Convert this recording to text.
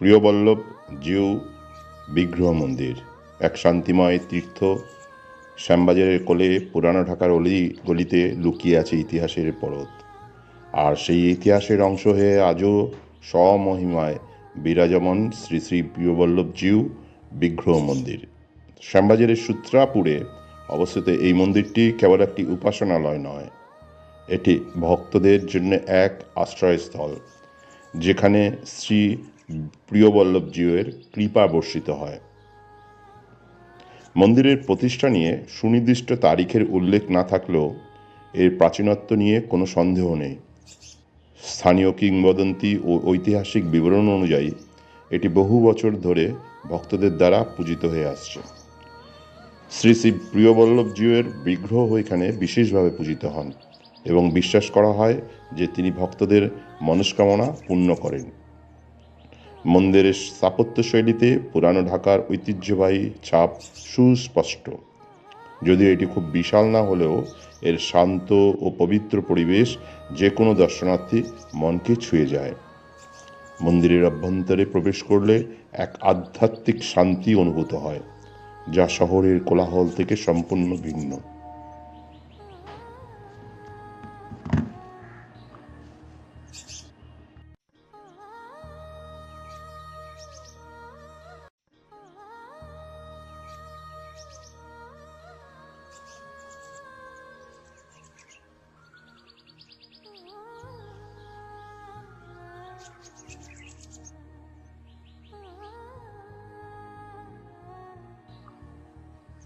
প্রিয়বল্লভ, জিউ বিগ্রহ মন্দির এক শান্তিময় তীর্থ, শ্যামবাজারের কোলে পুরানো ঢাকার অলি গলিতে লুকিয়ে আছে ইতিহাসের পরত আর সেই ইতিহাসের অংশ হয়ে আজও স্বমহিমায় বিরাজমান শ্রী শ্রী প্রিয়বল্লভ, জিউ বিগ্রহ মন্দির শ্যামবাজারের সূত্রাপুরে অবস্থিত এই মন্দিরটি কেবল একটি উপাসনালয় নয়, এটি ভক্তদের জন্য এক আশ্রয়স্থল, যেখানে শ্রী প্রিয়বল্লভ জিউয়ের কৃপা বর্ষিত হয়। মন্দিরের প্রতিষ্ঠা নিয়ে সুনির্দিষ্ট তারিখের উল্লেখ না থাকলেও এর প্রাচীনত্ব নিয়ে কোনো সন্দেহ নেই। স্থানীয় কিংবদন্তি ও ঐতিহাসিক বিবরণ অনুযায়ী এটি বহু বছর ধরে ভক্তদের দ্বারা পূজিত হয়ে আসছে। শ্রী শ্রী প্রিয়বল্লভ জিউয়ের বিগ্রহ এখানে বিশেষভাবে পূজিত হন এবং বিশ্বাস করা হয় যে তিনি ভক্তদের মনস্কামনা পূর্ণ করেন। মন্দিরের স্থাপত্যশৈলীতে পুরানো ঢাকার ঐতিহ্যবাহী ছাপ সুস্পষ্ট। যদিও এটি খুব বিশাল না হলেও এর শান্ত ও পবিত্র পরিবেশ যে কোনো দর্শনার্থী মনকে ছুঁয়ে যায়। মন্দিরের অভ্যন্তরে প্রবেশ করলে এক আধ্যাত্মিক শান্তি অনুভূত হয়, যা শহরের কোলাহল থেকে সম্পূর্ণ ভিন্ন।